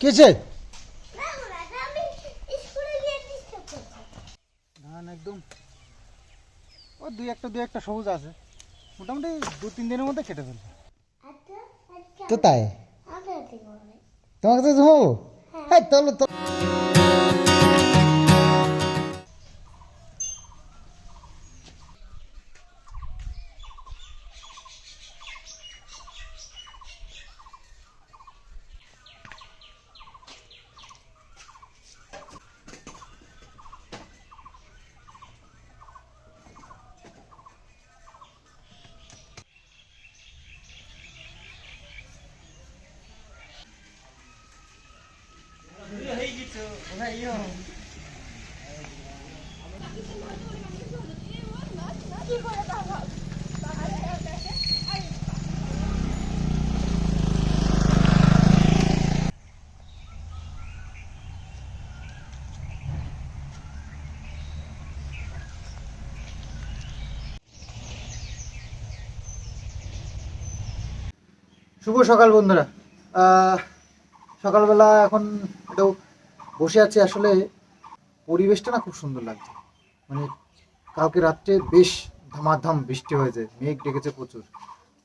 কেছে ধান একদম। ও দুই একটা দুই একটা সবুজ আছে। মোটামুটি দু তিন দিনের মধ্যে কেটে ফেলবে। তো তাই? তোমাকে তো ঘুমাবো হ্যাঁ। তাহলে তো শুভ সকাল বন্ধুরা। সকালবেলা এখন একটু বসে আছি। আসলে পরিবেশটা না খুব সুন্দর লাগছে। মানে কালকে রাত্রে বেশ ধামাধাম বৃষ্টি হয়েছে। মেঘ ডেকেছে প্রচুর।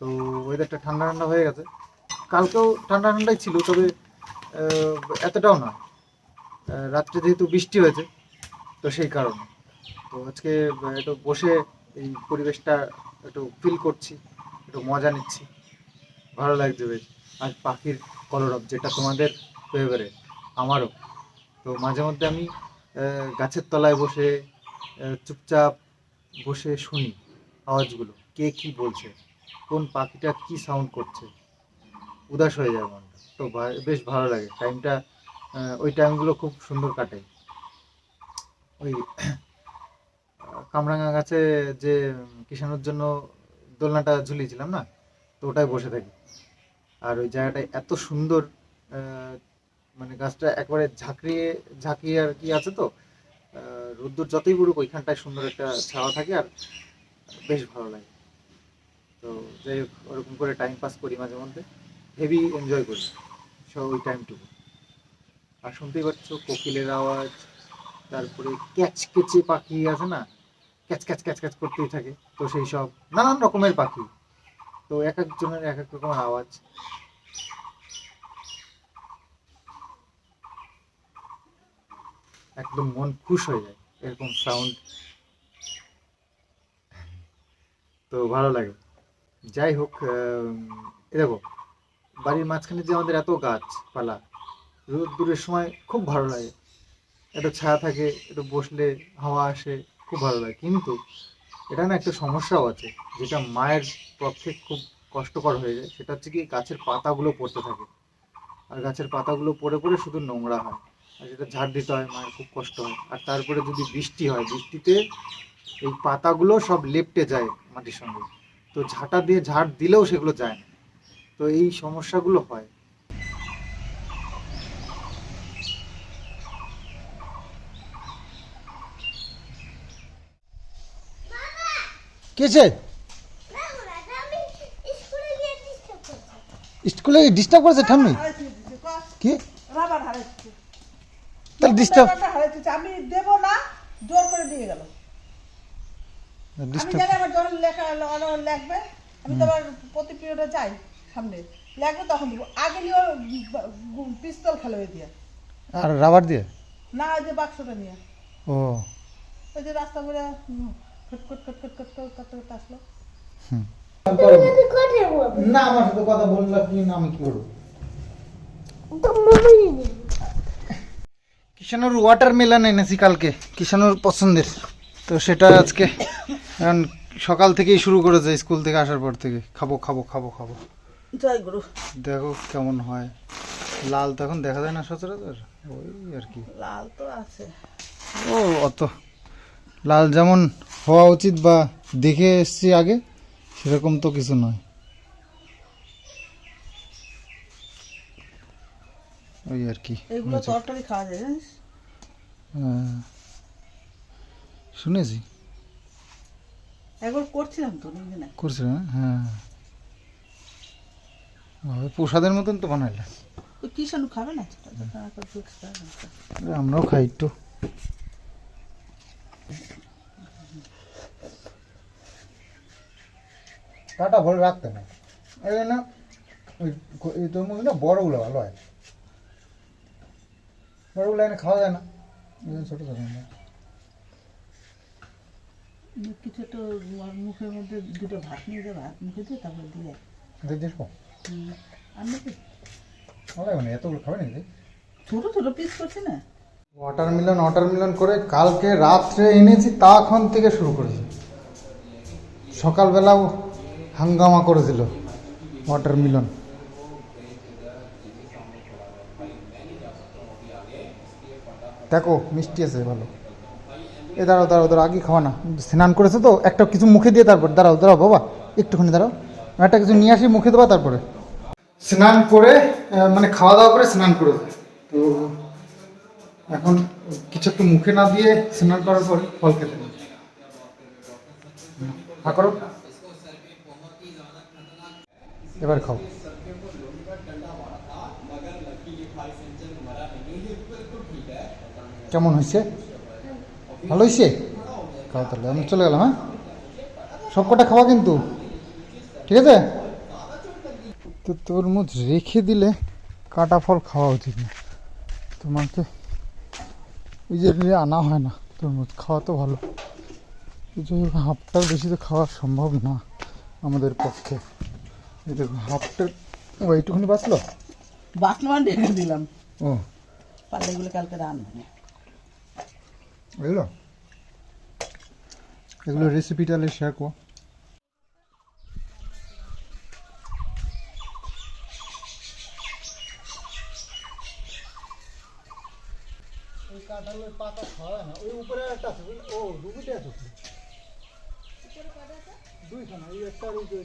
তো ওয়েদারটা ঠান্ডা ঠান্ডা হয়ে গেছে। কালকেও ঠান্ডা ঠান্ডাই ছিল, তবে এতটাও না রাত্রে যেহেতু বৃষ্টি হয়েছে, তো সেই কারণে। তো আজকে একটু বসে এই পরিবেশটা একটু ফিল করছি, একটু মজা নিচ্ছি। ভালো লাগছে বেশ। আর পাখির কলরব যেটা তোমাদের ফেভারেট আমারও। তো মাঝে মধ্যে আমি গাছের তলায় বসে চুপচাপ বসে শুনি আওয়াজগুলো। কে কি বলছে? কোন পাখিটা কি সাউন্ড করছে? উদাস হয়ে যায় মনটা। তো বেশ ভালো লাগে। টাইমটা ওই টাইমগুলো খুব সুন্দর কাটে। ওই কামরাঙা গাছে যে কিষানোর জন্য দোলনাটা ঝুলিয়েছিলাম না? তো ওটাই বসে থাকি। আর ওই জায়গাটায় এত সুন্দর মানে গাছটা একবারে ঝাঁকড়িয়ে, ঝাঁকিয়ে আর কি আছে তো রোদ্দুর যতই পড়ুক ওইখানটায় সুন্দর একটা ছাওয়া থাকে আর বেশ ভালো লাগে। তো যাই হোক, ওরকম করে টাইম পাস করি মাঝে মধ্যে হেভি এনজয় করি সব ওই টাইমটুকু আর শুনতেই পাচ্ছ কোকিলের আওয়াজ, তারপরে ক্যাচ কেচে পাখি আছে না, ক্যাচ ক্যাচ ক্যাচ ক্যাচ করতেই থাকে, তো সেই সব নানান রকমের পাখি। তো এক একজনের এক এক রকমের আওয়াজ। একদম মন খুশ হয়ে যায় এরকম সাউন্ড তো ভালো লাগে। যাই হোক এ দেখো, বাড়ির মাঝখানে যে আমাদের এত গাছপালা রোদ দূরের সময় খুব ভালো লাগে। একটু ছায়া থাকে, একটু বসলে হাওয়া আসে, খুব ভালো লাগে। কিন্তু এটা না একটা সমস্যাও আছে, যেটা মায়ের পক্ষে খুব কষ্টকর হয়ে যায়। সেটা হচ্ছে কি, গাছের পাতাগুলো পড়তে থাকে। আর গাছের পাতাগুলো পড়ে পড়ে শুধু নোংরা হয়। আর যেটা ঝাড় দিতে হয়, মায়ের খুব কষ্ট হয়। আর তারপরে যদি বৃষ্টি হয়, বৃষ্টিতে এই পাতাগুলো সব লেপটে যায় মাটির সঙ্গে। তো ঝাঁটা দিয়ে ঝাড় দিলেও সেগুলো যায় না। তো এই সমস্যাগুলো হয়। কেছে স্কুলে ডিস্টার্ব করেছে। ঠাম্মি? কি? তাহলে ডিস্টার্ব আমি দেব না জোর করে দিয়ে গেল। আমি জানি আমার যখন লেখা লাগবে আমি তো আবার প্রতি পিরিয়ডে যাই সামনে। লাগবে তখন দেবো। আগে নিয়ে পিস্তল খেলো ওই দিয়ে। আর রাবার দিয়ে? না ওই যে বাক্সটা নিয়ে। ও। ওই যে রাস্তা করে না আমার সাথে কথা বললে কি না আমি কি করব? কিষানুর ওয়াটার মেলান এনেছি কালকে কিষানুর পছন্দের। তো সেটা আজকে এখন সকাল থেকেই শুরু করেছে স্কুল থেকে আসার পর থেকে। খাব খাব খাব খাব। জয় গুরু। দেখো কেমন হয়। লাল তো এখন দেখা যায় না সচরাচর ওই আর কি। লাল তো আছে। ও অত। লাল যেমন হওয়া উচিত বা দেখে এসছি আগে সেরকম তো কিছু নয়। ওই আর কি খাওয়া হ্যাঁ। শুনেছি। একবার করছিলাম তো নিজে না করছে না হ্যাঁ। ওই প্রসাদের মতন তো বানাইলে। ওই খাবে না? ছোট ছোট করে ফিক্স করে না। আমরাও খাই একটু। কাটা ভরে রাখতে না এই জন্য ওই গ- এই তোর মধ্যে না বড়গুলো ভালো হয়। বড়গুলো এনে খাওয়া যায় না। ছোটো ছোটো কিছু তো মুখের মধ্যে দুটো ভাত নিয়ে যাবে ভাত মুখে দিয়ে তারপর দিয়ে দেখ দেখো হুম। আর নাকি? ভালো লাগে না এতগুলো খাবে নাকি? ছোট ছোট পিস করছি না। ওয়াটারমেলন ওয়াটারমেলন করে কালকে রাত্রে এনেছি তখন থেকে শুরু করেছি। সকালবেলাও হাঙ্গামা করেছিল ওয়াটারমেলন দেখো, মিষ্টি আছে, ভালো। এ, দাঁড়াও দাঁড়াও দাঁড়াও, আগে খাওয়া না। স্নান করেছে তো, একটা কিছু মুখে দিয়ে তারপর, দাঁড়াও দাঁড়াও, বাবা, একটুখানি দাঁড়াও। একটা কিছু নিয়ে আসি, মুখে দেবা তারপরে। স্নান করে মানে খাওয়া দাওয়া করে স্নান করেছে। তো এখন কিছু একটু মুখে না দিয়ে স্নান করার পর ফল খেতে করো। এবার খাও। কেমন হয়েছে? ভালো হয়েছে? খাও তাহলে, আমি চলে গেলাম হ্যাঁ? সব কটা খাওয়া কিন্তু? ঠিক আছে? তো তরমুজ রেখে দিলে কাটা ফল খাওয়া উচিত না। তোমাকে ওই যে আনা হয় না তরমুজ, খাওয়া তো ভালো। কিন্তু হাফটার বেশি তো খাওয়া সম্ভব না আমাদের পক্ষে। এই দেখো হাফটার ও এইটুকুনি বাঁচলো? বাটনা ঢেকে দিলাম। ও। পারলে এগুলো কালকে রান্না এগুলো এগুলো রেসিপিটা শেয়ার করো ওই কাঁঠালের পাতা খাওয়া না। ওই উপরে একটা আছে ও দুবিটা আছে উপরে। দুইখানা এই একটা আর ওই। এই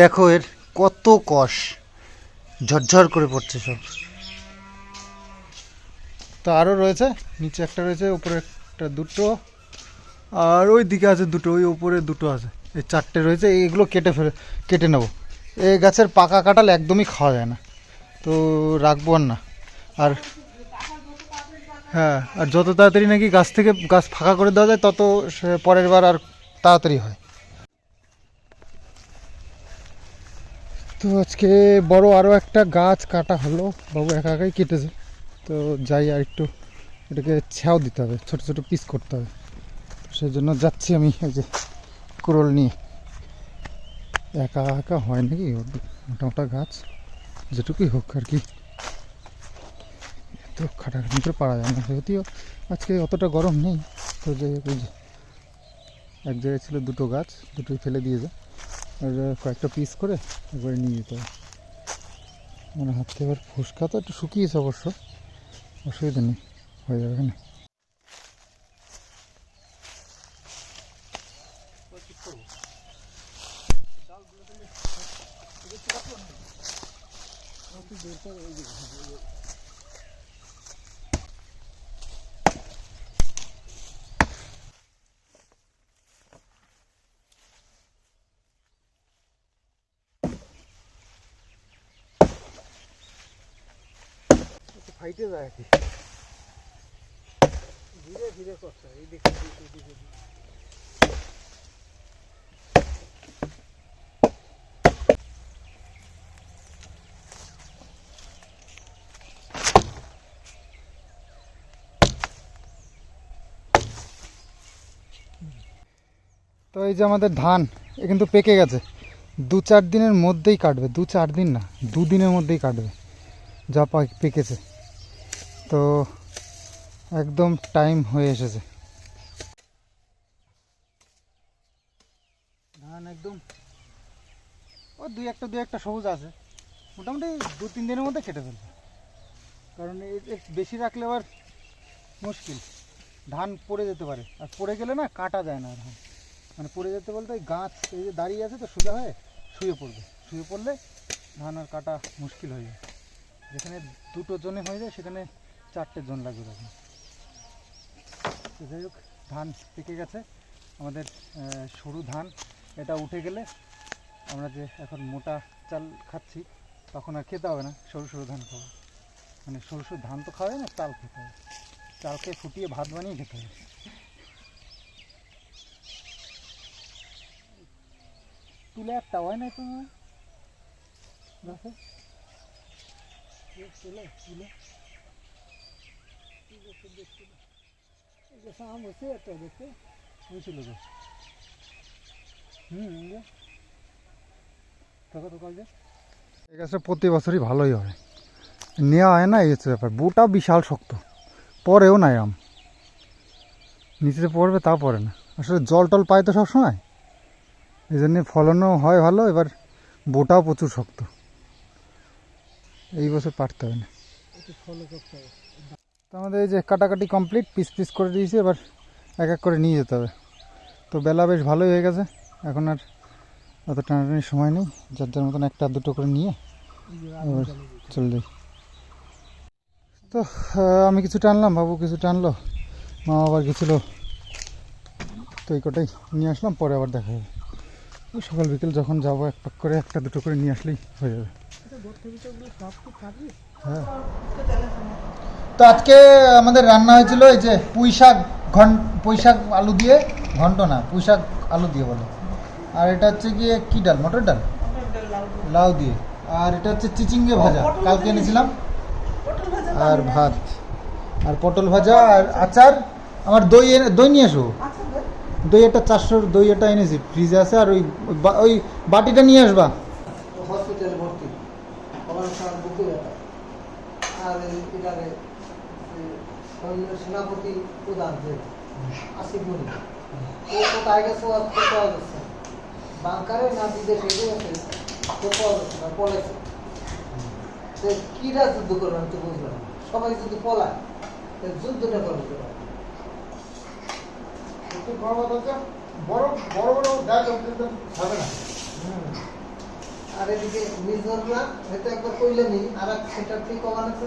দেখো এর কত কষ। ঝরঝর করে পড়ছে সব। তো আরও রয়েছে, নিচে একটা রয়েছে, উপরে একটা দুটো, আর ওই দিকে আছে দুটো, ওই উপরে দুটো আছে। এই চারটে রয়েছে এইগুলো কেটে ফেলে, কেটে নেব। এই গাছের পাকা কাঁঠাল একদমই খাওয়া যায় না, তো রাখব আর না। আর হ্যাঁ আর যত তাড়াতাড়ি নাকি গাছ থেকে গাছ ফাঁকা করে দেওয়া যায়, তত পরের বার আর তাড়াতাড়ি হয়। তো আজকে বড় আরও একটা গাছ কাটা হলো। বাবু একা একাই কেটেছে। তো যাই আর একটু এটাকে ছাও দিতে হবে, ছোট ছোট পিস করতে হবে। সেই জন্য যাচ্ছি আমি এই যে কুরল নিয়ে। একা একা হয় নাকি? মোটা মোটা গাছ। যেটুকুই হোক আর কি। তো খাটাখাটি করে পারা যায় না। যদিও আজকে অতটা গরম নেই। তো যে এক জায়গায় ছিল দুটো গাছ, দুটোই ফেলে দিয়েছে। আর কয়েকটা পিস করে একবারে নিয়ে যেতে হবে। মানে হাত থেকে এবার ফুসকা তো একটু শুকিয়েছে অবশ্য, অসুবিধা নেই, হয়ে যাবে এখানে ফাইটে যায় আর কি। ধীরে ধীরে করছে, এই দিকে তো এই যে আমাদের ধান, এ কিন্তু পেকে গেছে। দু চার দিনের মধ্যেই কাটবে, দু চার দিন না দুদিনের মধ্যেই কাটবে, যা পেকেছে। তো একদম টাইম হয়ে এসেছে। ধান একদম, ও দুই একটা দুই একটা সবুজ আছে। মোটামুটি দু তিন দিনের মধ্যে কেটে ফেলবে। কারণ বেশি রাখলে আবার মুশকিল। ধান পড়ে যেতে পারে। আর পড়ে গেলে না কাটা যায় না ধান। মানে পড়ে যেতে বলতে ওই গাছ এই যে দাঁড়িয়ে আছে তো সোজা হয়ে শুয়ে পড়বে। শুয়ে পড়লে ধান আর কাটা মুশকিল হয়ে যায়। যেখানে দুটো জনে হয়ে যায়, সেখানে চারটে জন লাগবে তখন যাই হোক, ধান পেকে গেছে। আমাদের সরু ধান, এটা উঠে গেলে আমরা যে এখন মোটা চাল খাচ্ছি, তখন আর খেতে হবে না, সরু সরু ধান খাব। মানে সরু সরু ধান তো খাওয়া না, চাল খেতে হবে। চালকে ফুটিয়ে ভাত বানিয়ে খেতে হবে। তুলে একটা হয় না তোমার? তুলে তুলে। প্রতি বছরই ভালোই হয়। নেওয়া হয় না, এই হচ্ছে ব্যাপার। বুটা বিশাল শক্ত, পরেও নাই আম। নিচে পড়বে তা পড়ে না। আসলে জল টল পায় তো সবসময়। এই জন্যে ফলনও হয় ভালো, এবার বোটাও প্রচুর শক্ত। এই বছর পারতে হবে না। তো আমাদের এই যে কাটাকাটি কমপ্লিট পিস পিস করে দিয়েছি এবার এক এক করে নিয়ে যেতে হবে। তো বেলা বেশ ভালোই হয়ে গেছে এখন আর অত টানাটানির সময় নেই যার যার মতন একটা দুটো করে নিয়ে এবার চলে যাই। তো আমি কিছু টানলাম বাবু কিছু টানলো মা আবার গেছিল তো এই কটাই নিয়ে আসলাম পরে আবার দেখা যাবে সকাল বিকেল যখন যাব এক পাক করে একটা দুটো করে নিয়ে আসলেই হয়ে যাবে। হ্যাঁ। তো আজকে আমাদের রান্না হয়েছিল এই যে পুঁই শাক ঘন পুঁই শাক আলু দিয়ে ঘন্ট না পুঁই শাক আলু দিয়ে বলে। আর এটা হচ্ছে গিয়ে কী ডাল মটর ডাল? লাউ দিয়ে। আর এটা হচ্ছে চিচিঙ্গে ভাজা কালকে এনেছিলাম। আর ভাত। আর পটল ভাজা আর আচার আমার দই এনে- দই নিয়ে এসো আচ্ছা দই। একটা চারশোর দই একটা এনেছি ফ্রিজে আছে আর ওই ওই বাটিটা নিয়ে আসবা হসপিটালে ভর্তি আমার সারা বুকে ব্যথা আর এটারে সৈন্য সেনাপতি প্রধান যে আসিফ মনি ও কোথায় গেছে আর যাচ্ছে না। বাংকারে না বিদেশে গেছে পাওয়া যাচ্ছে না পলেছে তো কিরা যুদ্ধ করবে আমি তো বুঝলাম সবাই যদি পলায় যুদ্ধটা করবে বড় বড় বড় ব্যাগ হবে না। আর এদিকে মিজোররা হয়তো একবার কইলেনি আর এক সেটার ঠিক কমান আছে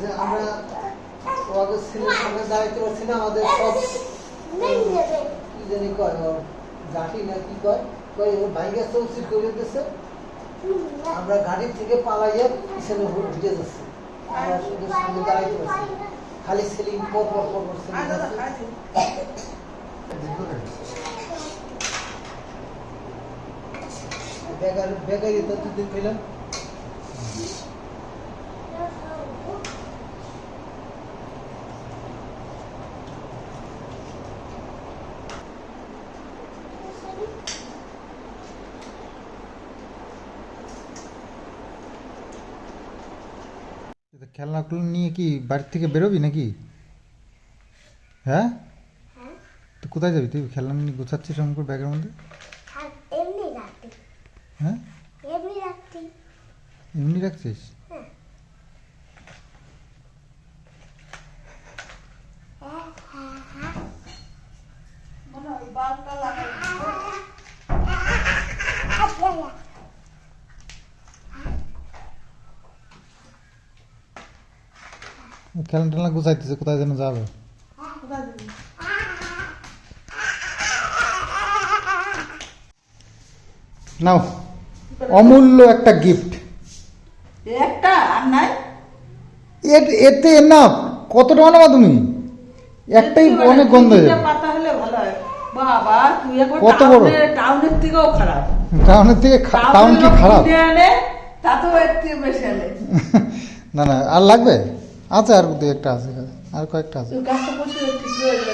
যে আমরা ওদের ছেলের সঙ্গে দাঁড়াইতে পারছি না আমাদের সব কি জানি কয় ওর গাঠি না কি কয়? কয় ওর ভাইকে চৌচির করে দিছে। আমরা গাড়ি থেকে পালাইয়া পিছনে উঠে যাচ্ছি। আমরা শুধু সামনে দাঁড়াইতে পারছি খালি সিলিং পর পর পর পর সিলিং বেকারি তো দুদিন পেলাম খেলনাগুলো নিয়ে কি বাড়ির থেকে বেরোবি নাকি? হ্যাঁ? তো কোথায় যাবি? তুই খেলনা নিয়ে গুছাচ্ছিস এরকম করে ব্যাগের মধ্যে? হ্যাঁ এমনি এমনি রাখছিস মনে হয় বালটা লাগাই খেলনা টেলনা গোছাইতেছে কোথায় যেন যাবে? নাও অমূল্য একটা গিফট একটা? আর নাই? এতে না কত টাকা নেবা তুমি? একটাই অনেক গন্ধ হয়ে পাতা হলে ভালো হয়। বাবা তুই একবার কত বড়? টাউনের- থেকেও খারাপ। টাউনের থেকে টাউন কি খারাপ? তাতেও এর বেশি না না আর লাগবে? আছে আর দু একটা আছে আর কয়েকটা আছে।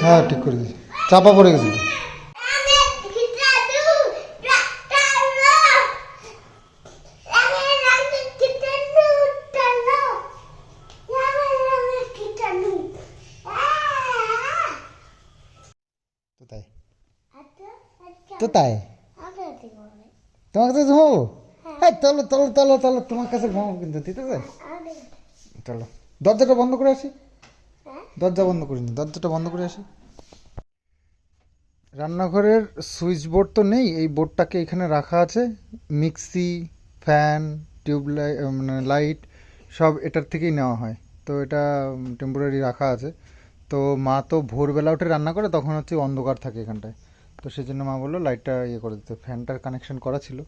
হ্যাঁ ঠিক করে দিয়েছি চাপা পড়ে গেছিল তো তাই। তোমার কাছে হ্যাঁ। চলো চলো চলো চলো তোমার কাছে ঘুমাবো কিন্তু ঠিক আছে? চলো। দরজাটা বন্ধ করে আসি? হ্যাঁ? দরজা বন্ধ করিনি দরজাটা বন্ধ করে আসি। রান্নাঘরের সুইচ বোর্ড তো নেই এই বোর্ডটাকে এখানে রাখা আছে। মিক্সি ফ্যান টিউবলাইট মানে লাইট সব এটার থেকেই নেওয়া হয়। তো এটা টেম্পোরারি রাখা আছে। তো মা তো ভোরবেলা উঠে রান্না করে তখন হচ্ছে অন্ধকার থাকে এখানটায়। তো সেই জন্য মা বলল লাইটটা ইয়ে করে দিতে। ফ্যানটার কানেকশন করা ছিল।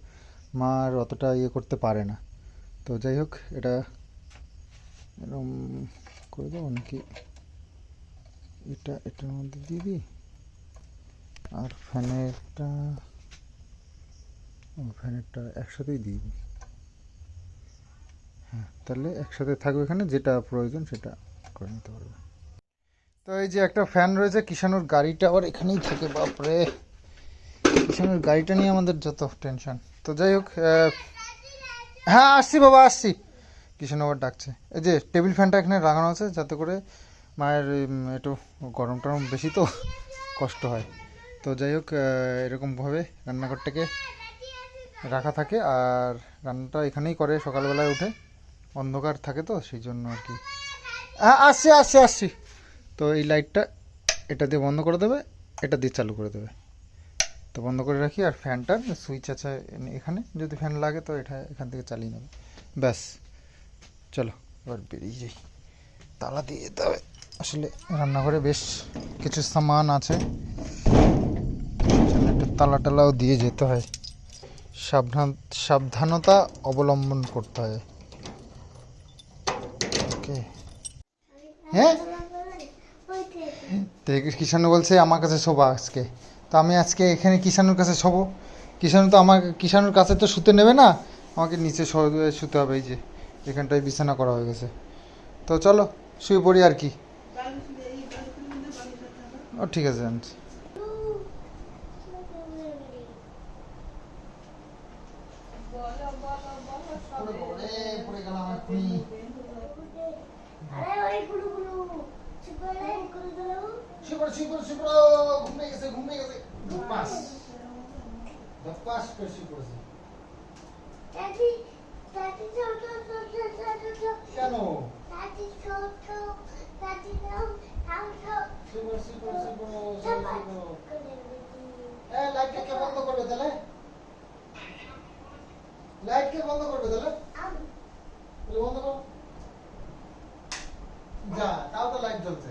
মা আর অতটা ইয়ে করতে পারে না। তো যাই হোক এটা এরকম করে দেবো নাকি? এটা, এটার মধ্যে দিয়ে দিই। আর ফ্যানেরটা ফ্যানেরটা একসাথেই দিয়ে দিই। হ্যাঁ তাহলে একসাথে থাকবে এখানে, যেটা প্রয়োজন সেটা করে নিতে পারবে। তো এই যে একটা ফ্যান রয়েছে কিষানুর গাড়িটা আবার এখানেই থাকে, বাপরে! কিষানুর গাড়িটা নিয়ে আমাদের যত টেনশন। তো যাই হোক হ্যাঁ আসছি বাবা, আসছি। কিষান আবার ডাকছে। এই যে টেবিল ফ্যানটা এখানে লাগানো আছে যাতে করে মায়ের একটু গরম টরম বেশি তো কষ্ট হয়। তো যাই হোক এরকমভাবে রান্নাঘরটাকে রাখা থাকে আর রান্নাটা এখানেই করে সকালবেলায় উঠে। অন্ধকার থাকে তো, সেই জন্য আর কি। হ্যাঁ আসছি আসছি আসছি। তো এই লাইটটা এটা দিয়ে বন্ধ করে দেবে, এটা দিয়ে চালু করে দেবে। তো বন্ধ করে রাখি আর ফ্যানটার সুইচ আছে এখানে। যদি ফ্যান লাগে তো এটা এখান থেকে চালিয়ে নেবে। ব্যাস। চলো, এবার বেরিয়ে যাই। তালা দিয়ে যেতে হবে। আসলে রান্নাঘরে বেশ কিছু সামান আছে। একটু তালা টালাও দিয়ে যেতে হয়। সাবধান সাবধানতা অবলম্বন করতে হয়। ওকে। হ্যাঁ? কিষানু বলছে আমার কাছে শোবা আজকে। তো আমি আজকে এখানে কিষানুর কাছে শোবো। কিষানু তো আমার কিষানুর কাছে তো শুতে নেবে না। আমাকে নিচে শুতে হবে, এই যে। এখানটায় বিছানা করা হয়ে গেছে। তো চলো, শুয়ে পড়ি আর কি। ও, ঠিক আছে জানছি গেছে কেন? লাইটটা কে বন্ধ করবে তাহলে? লাইট তাও তো লাইট জ্বলছে।